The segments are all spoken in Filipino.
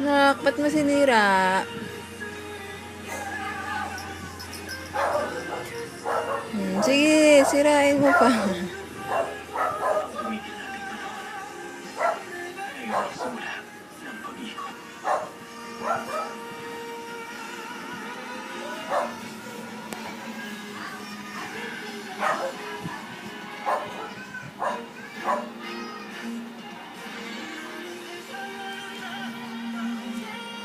Nak, ba't mo sinira? Hmm, sige, sirain mo pa. Gamitin natin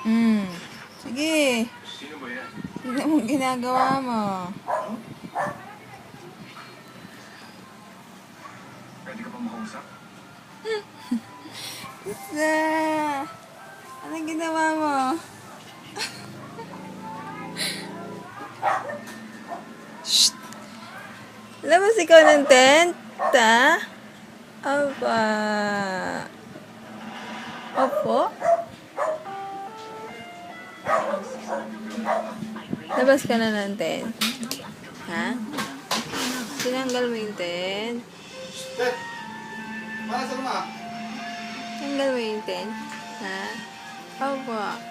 Hmm, sige. Sino ba yan? Ang ginagawa mo. Pwede ka pa makausap? Isa! Anong ginawa mo? Shh! Labas ikaw ng tent, ha? Aba. Opo? Labas ka na ng tent. Ha? Tinanggal mo yung tent. Tanggal mo yung tent. Ha? Opo.